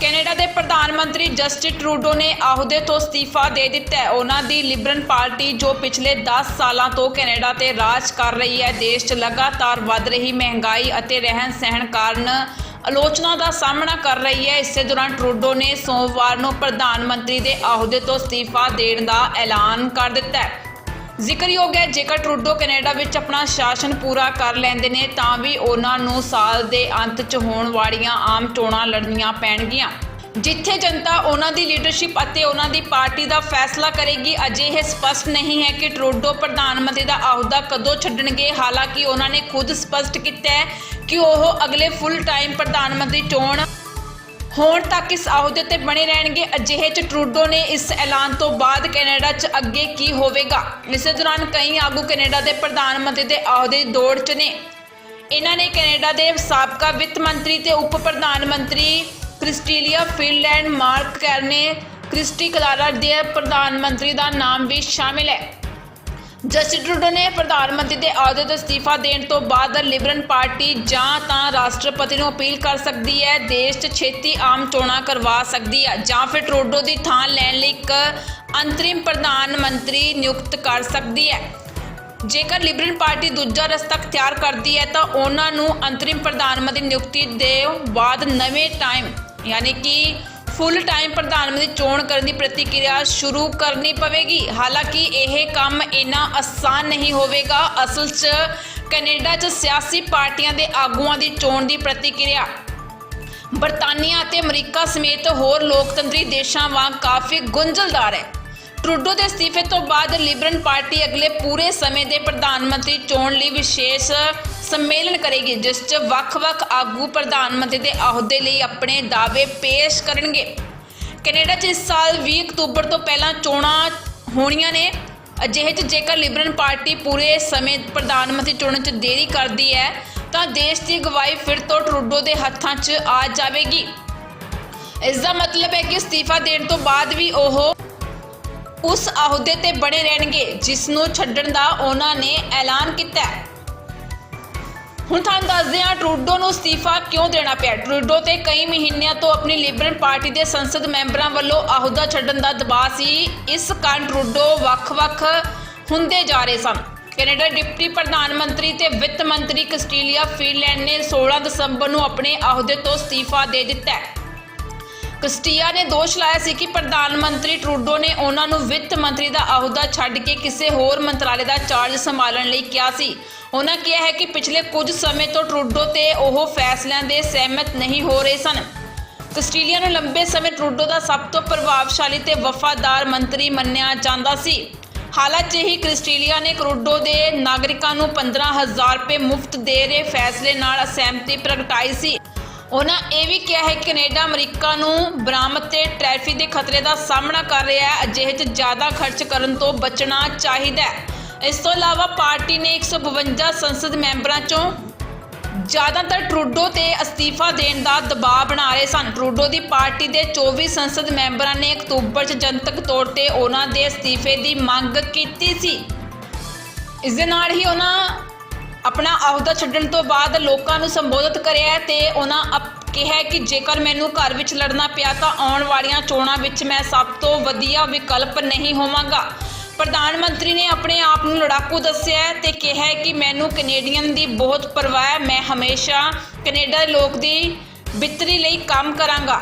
Canada ਦੇ ਪ੍ਰਧਾਨ ਮੰਤਰੀ ਜਸਟਿਨ ਟਰੂਡੋ ਨੇ ਅਹੁਦੇ ਤੋਂ ਅਸਤੀਫਾ ਦੇ ਦਿੱਤਾ ਹੈ। ਉਹਨਾਂ ਦੀ ਲਿਬਰਲ ਪਾਰਟੀ ਜੋ ਪਿਛਲੇ 10 ਸਾਲਾਂ ਤੋਂ ਕੈਨੇਡਾ ਤੇ ਰਾਜ ਕਰ ਰਹੀ ਹੈ, ਦੇਸ਼ 'ਚ ਲਗਾਤਾਰ ਵੱਧ ਰਹੀ ਮਹਿੰਗਾਈ ਅਤੇ ਰਹਿਣ ਸਹਿਣ ਕਾਰਨ ਆਲੋਚਨਾ ਦਾ ਸਾਹਮਣਾ ਕਰ ਰਹੀ ਹੈ। ਇਸੇ ਦੌਰਾਨ ਟਰੂਡੋ ਨੇ ਸੋਮਵਾਰ ਨੂੰ ਪ੍ਰਧਾਨ ਮੰਤਰੀ ਦੇ ਅਹੁਦੇ ਤੋਂ ਅਸਤੀਫਾ ਦੇਣ ਦਾ ਐਲਾਨ ਕਰ ਦਿੱਤਾ ਹੈ। ਜ਼ਿਕਰਯੋਗ ਹੈ, ਜੇਕਰ ਟਰੂਡੋ ਕੈਨੇਡਾ ਵਿੱਚ ਆਪਣਾ ਸ਼ਾਸਨ ਪੂਰਾ ਕਰ ਲੈਂਦੇ ਨੇ, ਤਾਂ ਵੀ ਉਹਨਾਂ ਨੂੰ ਸਾਲ ਦੇ ਅੰਤ 'ਚ ਹੋਣ ਵਾਲੀਆਂ ਆਮ ਚੋਣਾਂ ਲੜਨੀਆਂ ਪੈਣਗੀਆਂ। ਜਿੱਥੇ ਜਨਤਾ ਉਹਨਾਂ ਦੀ ਲੀਡਰਸ਼ਿਪ ਅਤੇ ਉਹਨਾਂ ਦੀ ਪਾਰਟੀ ਦਾ ਫੈਸਲਾ ਕਰੇਗੀ ਅਜੇ ਇਹ ਸਪਸ਼ਟ ਨਹੀਂ ਹੈ ਕਿ ਟਰੂਡੋ ਪ੍ਰਧਾਨ ਮੰਤਰੀ ਦਾ ਅਹੁਦਾ ਕਦੋਂ ਛੱਡਣਗੇ। ਹਾਲਾਂਕਿ ਉਹਨਾਂ ਨੇ ਖੁਦ ਸਪਸ਼ਟ ਕੀਤਾ ਹੈ ਕਿ ਉਹ ਅਗਲੇ ਫੁੱਲ ਟਾਈਮ ਪ੍ਰਧਾਨ ਮੰਤਰੀ ਚੋਣ ਹੋਣ ਤੱਕ ਇਸ ਅਹੁਦੇ ਤੇ ਬਣੇ ਰਹਿਣਗੇ। ਅਜਿਹੇ ਚ ਟਰੂਡੋ ਨੇ ਇਸ ਐਲਾਨ ਤੋਂ ਬਾਅਦ ਕੈਨੇਡਾ 'ਚ ਅੱਗੇ ਕੀ ਹੋਵੇਗਾ? ਇਸੇ ਦੌਰਾਨ ਕਈ ਆਗੂ ਕੈਨੇਡਾ ਦੇ ਪ੍ਰਧਾਨ ਮੰਤਰੀ ਦੇ ਅਹੁਦੇ ਦੀ ਦੌੜ 'ਚ ਨੇ। ਇਹਨਾਂ ਨੇ ਕੈਨੇਡਾ ਦੇ ਸਾਬਕਾ ਵਿੱਤ ਮੰਤਰੀ ਤੇ ਉਪ ਪ੍ਰਧਾਨ ਮੰਤਰੀ Chrystia Freeland, Mark Carney, Christy Clark ਦੇ ਪ੍ਰਧਾਨ ਮੰਤਰੀ ਦਾ ਨਾਮ ਵੀ ਸ਼ਾਮਿਲ ਹੈ। ਜਸਟਿਸ ਟਰੂਡੋ ਨੇ ਪ੍ਰਧਾਨ ਮੰਤਰੀ ਦੇ ਅਹੁਦੇ ਤੋਂ ਅਸਤੀਫਾ ਦੇਣ ਤੋਂ ਬਾਅਦ ਲਿਬਰਲ ਪਾਰਟੀ ਜਾਂ ਤਾਂ ਰਾਸ਼ਟਰਪਤੀ ਨੂੰ ਅਪੀਲ ਕਰ ਸਕਦੀ ਹੈ, ਦੇਸ਼ 'ਚ ਛੇਤੀ ਆਮ ਚੋਣਾਂ ਕਰਵਾ ਸਕਦੀ ਹੈ ਜਾਂ ਫਿਰ ਟਰੂਡੋ ਦੀ ਥਾਂ ਲੈਣ ਲਈ ਇੱਕ ਅੰਤਰਿਮ ਪ੍ਰਧਾਨ ਮੰਤਰੀ ਨਿਯੁਕਤ ਕਰ ਸਕਦੀ ਹੈ। ਜੇਕਰ ਲਿਬਰਲ ਪਾਰਟੀ ਦੂਜਾ ਰਸਤਾ ਅਖਤਿਆਰ ਕਰਦੀ ਹੈ ਤਾਂ ਉਹਨਾਂ ਨੂੰ ਅੰਤਰਿਮ ਪ੍ਰਧਾਨ ਮੰਤਰੀ ਨਿਯੁਕਤੀ ਦੇ ਬਾਅਦ ਨਵੇਂ ਟਾਈਮ ਯਾਨੀ ਕਿ ਫੁੱਲ ਟਾਈਮ ਪ੍ਰਧਾਨ ਮੰਤਰੀ ਚੋਣ ਕਰਨ ਦੀ ਪ੍ਰਤੀਕਿਰਿਆ ਸ਼ੁਰੂ ਕਰਨੀ ਪਵੇਗੀ। ਹਾਲਾਂਕਿ ਇਹ ਕੰਮ ਇੰਨਾ ਆਸਾਨ ਨਹੀਂ ਹੋਵੇਗਾ। ਅਸਲ 'ਚ ਕੈਨੇਡਾ 'ਚ ਸਿਆਸੀ ਪਾਰਟੀਆਂ ਦੇ ਆਗੂਆਂ ਦੀ ਚੋਣ ਦੀ ਪ੍ਰਤੀਕਿਰਿਆ। ਬਰਤਾਨੀਆ ਅਤੇ ਅਮਰੀਕਾ ਸਮੇਤ ਹੋਰ ਲੋਕਤੰਤਰੀ ਦੇਸ਼ਾਂ ਵਾਂਗ ਕਾਫੀ ਗੁੰਝਲਦਾਰ ਹੈ। ਟਰੂਡੋ ਦੇ ਅਸਤੀਫੇ ਤੋਂ ਬਾਅਦ ਲਿਬਰਲ ਪਾਰਟੀ ਅਗਲੇ ਪੂਰੇ ਸਮੇਂ ਦੇ ਪ੍ਰਧਾਨ ਮੰਤਰੀ ਚੋਣ ਲਈ ਵਿਸ਼ੇਸ਼ ਸੰਮੇਲਨ ਕਰੇਗੀ, ਜਿਸ 'ਚ ਵੱਖ-ਵੱਖ ਆਗੂ ਪ੍ਰਧਾਨ ਮੰਤਰੀ ਦੇ ਅਹੁਦੇ ਲਈ ਆਪਣੇ ਦਾਅਵੇ ਪੇਸ਼ ਕਰਨਗੇ। ਕੈਨੇਡਾ 'ਚ ਇਸ ਸਾਲ 20 ਅਕਤੂਬਰ ਤੋਂ ਪਹਿਲਾਂ ਚੋਣਾਂ ਹੋਣੀਆਂ ਨੇ। ਅਜਿਹੇ 'ਚ ਜੇਕਰ ਲਿਬਰਲ ਪਾਰਟੀ ਪੂਰੇ ਸਮੇਂ ਪ੍ਰਧਾਨ ਮੰਤਰੀ ਚੁਣਨ 'ਚ ਦੇਰੀ ਕਰਦੀ ਹੈ, ਤਾਂ ਦੇਸ਼ ਦੀ ਅਗਵਾਈ ਫਿਰ ਤੋਂ ਟਰੂਡੋ ਦੇ ਹੱਥਾਂ 'ਚ ਆ ਜਾਵੇਗੀ। ਇਸ ਦਾ ਮਤਲਬ ਹੈ ਕਿ ਅਸਤੀਫਾ ਦੇਣ ਤੋਂ ਬਾਅਦ ਵੀ ਉਹ ਉਸ ਅਹੁਦੇ ਤੇ ਬਣੇ ਰਹਿਣਗੇ, ਜਿਸ ਨੂੰ ਛੱਡਣ ਦਾ ਉਹਨਾਂ ਨੇ ਐਲਾਨ ਕੀਤਾ ਹੈ। ਹੁਣ ਤੁਹਾਨੂੰ ਦੱਸਦੇ ਹਾਂ, ਟਰੂਡੋ ਨੂੰ ਅਸਤੀਫਾ ਕਿਉਂ ਦੇਣਾ ਪਿਆ? ਟਰੂਡੋ ਤੇ ਕਈ ਮਹੀਨਿਆਂ ਤੋਂ ਆਪਣੀ ਲਿਬਰਲ ਪਾਰਟੀ ਦੇ ਸੰਸਦ ਮੈਂਬਰਾਂ ਵੱਲੋਂ ਅਹੁਦਾ ਛੱਡਣ ਦਾ ਦਬਾਅ ਸੀ। ਇਸ ਕਾਰਨ ਟਰੂਡੋ ਵੱਖ-ਵੱਖ ਹੁੰਦੇ ਜਾ ਰਹੇ ਸਨ। ਕੈਨੇਡਾ ਡਿਪਟੀ ਪ੍ਰਧਾਨ ਮੰਤਰੀ ਤੇ ਵਿੱਤ ਮੰਤਰੀ ਕਸਟੀਲੀਆ ਫੀਲੈਂਡ ਨੇ 16 ਦਸੰਬਰ ਨੂੰ ਆਪਣੇ ਅਹੁਦੇ ਤੋਂ ਅਸਤੀਫਾ ਦੇ ਦਿੱਤਾ ਹੈ। ਕਸਟੀਆ ਨੇ ਦੋਸ਼ ਲਾਇਆ ਸੀ ਕਿ ਪ੍ਰਧਾਨ ਮੰਤਰੀ ਟਰੂਡੋ ਨੇ ਉਹਨਾਂ ਨੂੰ ਵਿੱਤ ਮੰਤਰੀ ਦਾ ਅਹੁਦਾ ਛੱਡ ਕੇ ਕਿਸੇ ਹੋਰ ਮੰਤਰਾਲੇ ਦਾ ਚਾਰਜ ਸੰਭਾਲਣ ਲਈ ਕਿਹਾ ਸੀ। ਉਹਨਾਂ ਕਿਹਾ ਹੈ ਕਿ ਪਿਛਲੇ ਕੁਝ ਸਮੇਂ ਤੋਂ ਟਰੂਡੋ ਤੇ ਉਹ ਫੈਸਲਿਆਂ ਦੇ ਸਹਿਮਤ ਨਹੀਂ ਹੋ ਰਹੇ ਸਨ। ਕਸਟੀਲੀਆ ਨੂੰ ਲੰਬੇ ਸਮੇਂ ਟਰੂਡੋ ਦਾ ਸਭ ਤੋਂ ਪ੍ਰਭਾਵਸ਼ਾਲੀ ਤੇ ਵਫਾਦਾਰ ਮੰਤਰੀ ਮੰਨਿਆ ਜਾਂਦਾ ਸੀ। ਹਾਲਾਂਕਿ ਹੀ ਕ੍ਰਿਸਟੀਲੀਆ ਨੇ ਕਰੂਡੋ ਦੇ ਨਾਗਰਿਕਾਂ ਨੂੰ 15000 ਰੁਪਏ ਮੁਫਤ ਦੇ ਰਹੇ ਫੈਸਲੇ ਨਾਲ ਅਸਹਿਮਤੀ ਪ੍ਰਗਟਾਈ ਸੀ। ਉਹਨਾਂ ਇਹ ਵੀ ਕਿਹਾ ਹੈ ਕਿ ਕੈਨੇਡਾ ਅਮਰੀਕਾ ਨੂੰ ਬਰਾਮਦ ਤੇ ਟ੍ਰੈਫਿਕ ਦੇ ਖਤਰੇ ਦਾ ਸਾਹਮਣਾ ਕਰ ਰਿਹਾ ਹੈ, ਅਜਿਹੇ 'ਚ ਜ਼ਿਆਦਾ ਖਰਚ ਕਰਨ ਤੋਂ ਬਚਣਾ ਚਾਹੀਦਾ ਹੈ। ਇਸ ਤੋਂ ਇਲਾਵਾ ਪਾਰਟੀ ਨੇ 152 ਸੰਸਦ ਮੈਂਬਰਾਂ 'ਚੋਂ ਜ਼ਿਆਦਾਤਰ ਟਰੂਡੋ ਤੇ ਅਸਤੀਫਾ ਦੇਣ ਦਾ ਦਬਾਅ ਬਣਾ ਰਹੇ ਸਨ। ਟਰੂਡੋ ਦੀ ਪਾਰਟੀ ਦੇ 24 ਸੰਸਦ ਮੈਂਬਰਾਂ ਨੇ ਅਕਤੂਬਰ 'ਚ ਜਨਤਕ ਤੌਰ ਤੇ ਉਹਨਾਂ ਦੇ ਅਸਤੀਫੇ ਦੀ ਮੰਗ ਕੀਤੀ ਸੀ। ਇਸ ਦੇ ਨਾਲ ਹੀ ਉਹਨਾਂ ਆਪਣਾ ਅਹੁਦਾ ਛੱਡਣ ਤੋਂ ਬਾਅਦ ਲੋਕਾਂ ਨੂੰ ਸੰਬੋਧਿਤ ਕਰਿਆ ਹੈ ਤੇ ਉਹਨਾਂ ਅਪ- ਕਿਹਾ ਕਿ ਜੇਕਰ ਮੈਨੂੰ ਘਰ ਵਿੱਚ ਲੜਨਾ ਪਿਆ ਤਾਂ ਆਉਣ ਵਾਲੀਆਂ ਚੋਣਾਂ ਵਿੱਚ ਮੈਂ ਸਭ ਤੋਂ ਵਧੀਆ ਵਿਕਲਪ ਨਹੀਂ ਹੋਵਾਂਗਾ। ਪ੍ਰਧਾਨ ਮੰਤਰੀ ਨੇ ਆਪਣੇ ਆਪ ਨੂੰ ਲੜਾਕੂ ਦੱਸਿਆ ਹੈ ਤੇ ਕਿਹਾ ਕਿ ਮੈਨੂੰ ਕੈਨੇਡੀਅਨ ਦੀ ਬਹੁਤ ਪਰਵਾਹ ਹੈ। ਮੈਂ ਹਮੇਸ਼ਾ ਕੈਨੇਡਾ ਦੇ ਲੋਕ ਦੀ ਬਿਹਤਰੀ ਲਈ ਕੰਮ ਕਰਾਂਗਾ।